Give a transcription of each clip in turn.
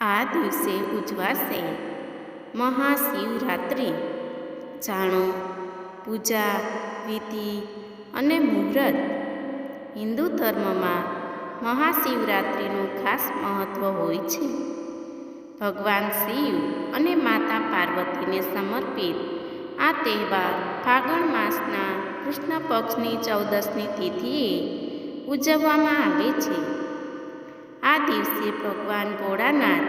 આ દિવસે ઉજવાશે મહાશિવરાત્રિ. જાણો, પૂજા, વિધિ અને મુહૂર્ત હિન્દુ ધર્મમાં મહાશિવરાત્રિનું ખાસ મહત્ત્વ હોય છે. ભગવાન શિવ અને માતા પાર્વતીને સમર્પિત આ તહેવાર ફાગણ માસના કૃષ્ણ પક્ષની ચૌદસની તિથિએ ઉજવવામાં આવે છે. આ દિવસે ભગવાન ભોળાનાથ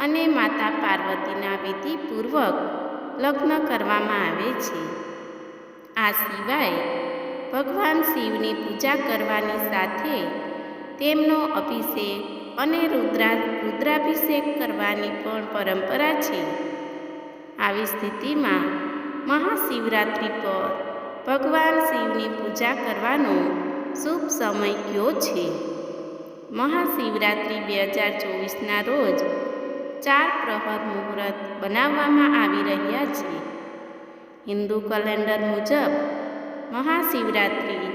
અને માતા પાર્વતીના વિધિપૂર્વક લગ્ન કરવામાં આવે છે. આ સિવાય ભગવાન શિવની પૂજા કરવાની સાથે તેમનો અભિષેક અને રુદ્રા, રુદ્રાભિષેક કરવાની પણ પરંપરા છે. આવી સ્થિતિમાં મહાશિવરાત્રિ પર ભગવાન શિવની પૂજા કરવાનો શુભ સમય કયો છે. મહાશિવરાત્રિ બે હજાર ચોવીસના રોજ ચાર પ્રહર મુહૂર્ત બનાવવામાં આવી રહ્યા છે. હિન્દુ કેલેન્ડર મુજબ મહાશિવરાત્રિ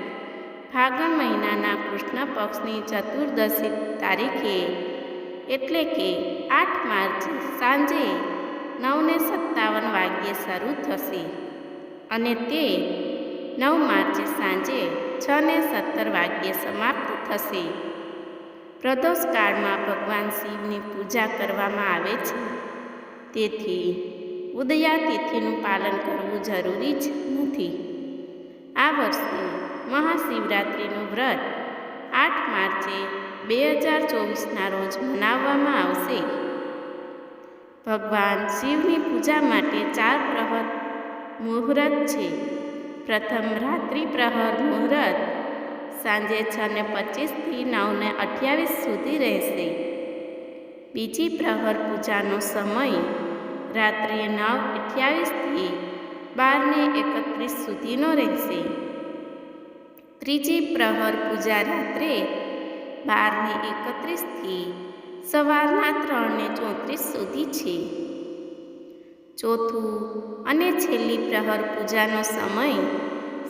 ફાગણ મહિનાના કૃષ્ણ પક્ષની ચતુર્દશી તારીખે એટલે કે આઠ માર્ચ સાંજે નવને સત્તાવન વાગ્યે શરૂ થશે અને તે નવ માર્ચે સાંજે છ ને સત્તર વાગ્યે સમાપ્ત થશે. પ્રદોષ કાળમાં ભગવાન શિવની પૂજા કરવામાં આવે છે. તેથી ઉદયા તિથિનું પાલન કરવું જરૂરી જ નથી. આ વર્ષે મહાશિવરાત્રિનું વ્રત આઠ માર્ચે બે હજાર ચોવીસના રોજ મનાવવામાં આવશે. ભગવાન શિવની પૂજા માટે ચાર પ્રહર મુહૂર્ત છે. પ્રથમ રાત્રિ પ્રહર મુહૂર્ત સાંજે છ ને પચીસથી નવને અઠ્યાવીસ સુધી રહેશે. બીજી પ્રહર પૂજાનો સમય રાત્રે નવ અઠ્યાવીસથી બારને એકત્રીસ સુધીનો રહેશે. ત્રીજી પ્રહર પૂજા રાત્રે બારને એકત્રીસથી સવારના ત્રણને ચોત્રીસ સુધી છે. ચોથું અને છેલ્લી પ્રહર પૂજાનો સમય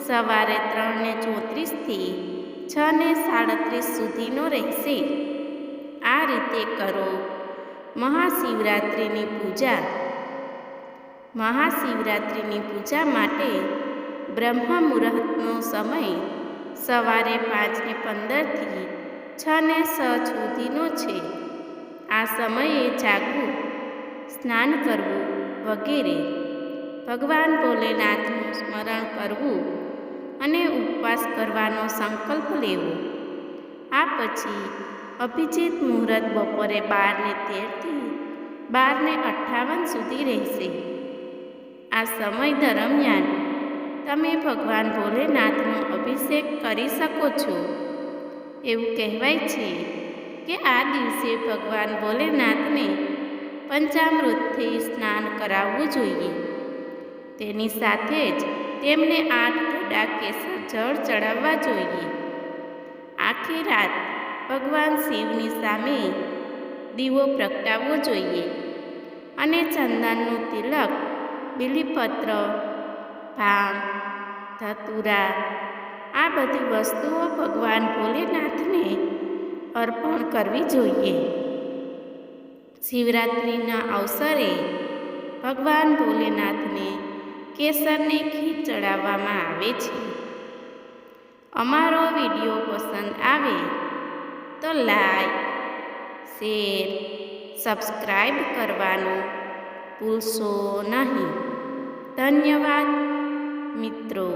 સવારે ત્રણને ચોત્રીસથી છ ને સાડત્રીસ સુધીનો રહેશે. આ રીતે કરો. મહાશિવરાત્રિની પૂજા. મહાશિવરાત્રિની પૂજા માટે બ્રહ્મ મુહૂર્તનો સમય સવારે પાંચને પંદરથી છ ને છ સુધીનો છે. આ સમયે જાગવું, સ્નાન કરવું વગેરે. ભગવાન ભોલેનાથનું સ્મરણ કરવું અને ઉપવાસ કરવાનો સંકલ્પ લેવો. આ પછી અભિજીત મુહૂર્ત બપોરે બારને તેરથી બારને અઠ્ઠાવન સુધી રહેશે. આ સમય દરમિયાન તમે ભગવાન ભોલેનાથનો અભિષેક કરી શકો છો. એવું કહેવાય છે કે આ દિવસે ભગવાન ભોલેનાથને પંચામૃતથી સ્નાન કરાવવું જોઈએ. તેની સાથે જ તેમને આઠ ઘડા કેસર જળ ચડાવવા જોઈએ. આખી રાત ભગવાન શિવની સામે દીવો પ્રગટાવવો જોઈએ અને ચંદનનું તિલક, બીલીપત્ર, ભાંગ, ધતુરા, આ બધી વસ્તુઓ ભગવાન ભોલેનાથને અર્પણ કરવી જોઈએ. શિવરાત્રિના અવસરે ભગવાન ભોલેનાથને કેસરને ઘી ચડાવવામાં આવે છે. અમારો વીડિયો પસંદ આવે તો લાઈક, શેર સબસ્ક્રાઈબ કરવાનું ભૂલશો નહીં. ધન્યવાદ મિત્રો.